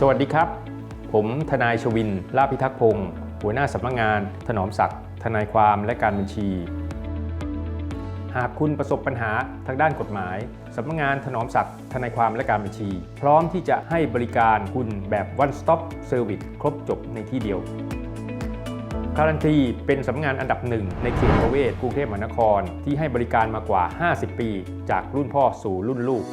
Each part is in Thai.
สวัสดีครับ ผมทนายชวิน ลาภพิทักษ์พงศ์หัวหน้าสำนักงาน ถนอมศักดิ์ทนายความและการบัญชี หากคุณประสบปัญหาทางด้านกฎหมายสำนักงานถนอมศักดิ์ทนายความและการบัญชี พร้อมที่จะให้บริการคุณแบบ one stop service ครบจบในที่เดียวการันตีเป็นสำนักงานอันดับหนึ่งในเขตประเวศกรุงเทพมหานคร ที่ให้บริการมากว่า 50 ปี จากรุ่นพ่อสู่รุ่นลูก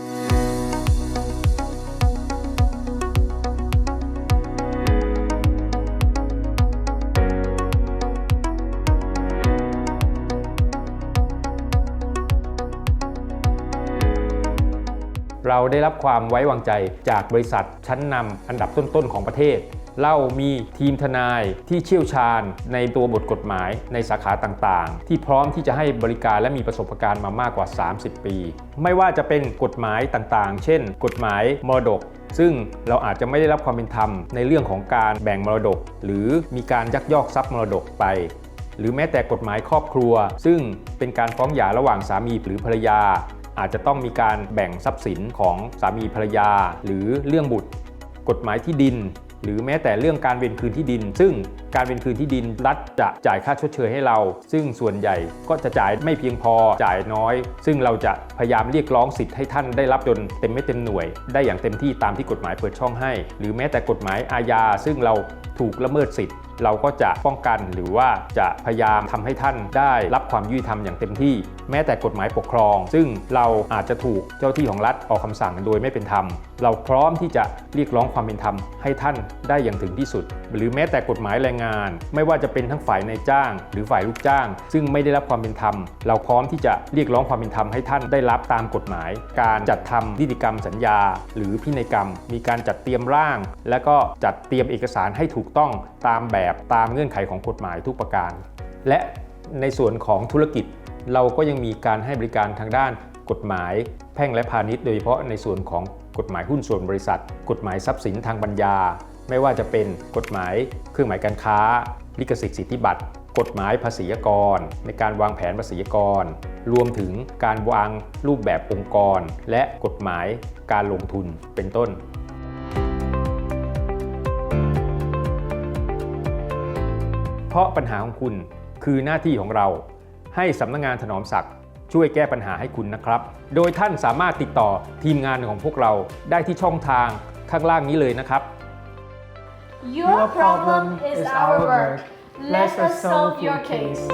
เราได้รับความไว้วางใจจากบริษัทชั้นนำอันดับต้นๆของประเทศ เรามีทีมทนายที่เชี่ยวชาญในตัวบทกฎหมายในสาขาต่างๆ ที่พร้อมที่จะให้บริการและมีประสบการณ์มามากกว่า 30 ปี ไม่ว่าจะเป็นกฎหมายต่างๆ เช่น กฎหมายมรดกซึ่งเราอาจจะไม่ได้รับความเป็นธรรมในเรื่องของการแบ่งมรดก หรือมีการยักยอกทรัพย์มรดกไป หรือแม้แต่กฎหมายครอบครัว ซึ่งเป็นการฟ้องหย่าระหว่างสามีหรือภรรยา อาจจะต้องมีการแบ่งทรัพย์สินของสามีภรรยา หรือเรื่องบุตร กฎหมายที่ดิน หรือแม้แต่เรื่องการเวนคืนที่ดิน ซึ่งการเวนคืนที่ดินรัฐจะจ่ายค่าชดเชยให้เรา ซึ่งส่วนใหญ่ก็จะจ่ายไม่เพียงพอจ่ายน้อย ซึ่งเราจะพยายามเรียกร้องสิทธิ์ให้ท่านได้รับจนเต็มไม่เต็มหน่วย ได้อย่างเต็มที่ตามที่กฎหมายเปิดช่องให้ หรือแม้แต่กฎหมายอาญาซึ่งเราถูกละเมิดสิทธิ์เราก็จะป้องกันหรือว่าจะพยายามทำให้ท่านได้รับความยุติธรรมอย่างเต็มที่ แม้แต่กฎหมายปกครอง ซึ่งเราอาจจะถูกเจ้าที่ของรัฐออกคำสั่งโดยไม่เป็นธรรม เราพร้อมที่จะเรียกร้องความเป็นธรรมให้ท่านได้อย่างถึงที่สุด หรือแม้แต่กฎหมายแรงงาน ไม่ว่าจะเป็นทั้งฝ่ายนายจ้าง หรือฝ่ายลูกจ้าง ซึ่งไม่ได้รับความเป็นธรรม เราพร้อมที่จะเรียกร้องความเป็นธรรมให้ท่านได้รับตามกฎหมาย การจัดทำนิติกรรมสัญญา หรือพินัยกรรม มีการจัดเตรียมร่าง และก็จัดเตรียมเอกสารให้ถูกต้องตามแบบตามเงื่อนไขของกฎหมายทุกประการ และในส่วนของธุรกิจ เราก็ยังมีการให้บริการทางด้านกฎหมาย แพ่งและพาณิชย์โดยเฉพาะในส่วนของกฎหมายหุ้นส่วนบริษัท กฎหมายทรัพย์สินทางปัญญา ไม่ว่าจะเป็นกฎหมายเครื่องหมายการค้า ลิขสิทธิ์สิทธิบัตร กฎหมายภาษีกร ในการวางแผนภาษีกร รวมถึงการวางรูปแบบองค์กร และกฎหมายการลงทุนเป็นต้นเพราะปัญหาของคุณคือหน้าที่ของเรา ให้สำนักงานถนอมศักดิ์ช่วยแก้ปัญหาให้คุณนะครับ โดยท่านสามารถติดต่อทีมงานของพวกเราได้ที่ช่องทางข้างล่างนี้เลยนะครับ Your problem is our work. Let us solve your case.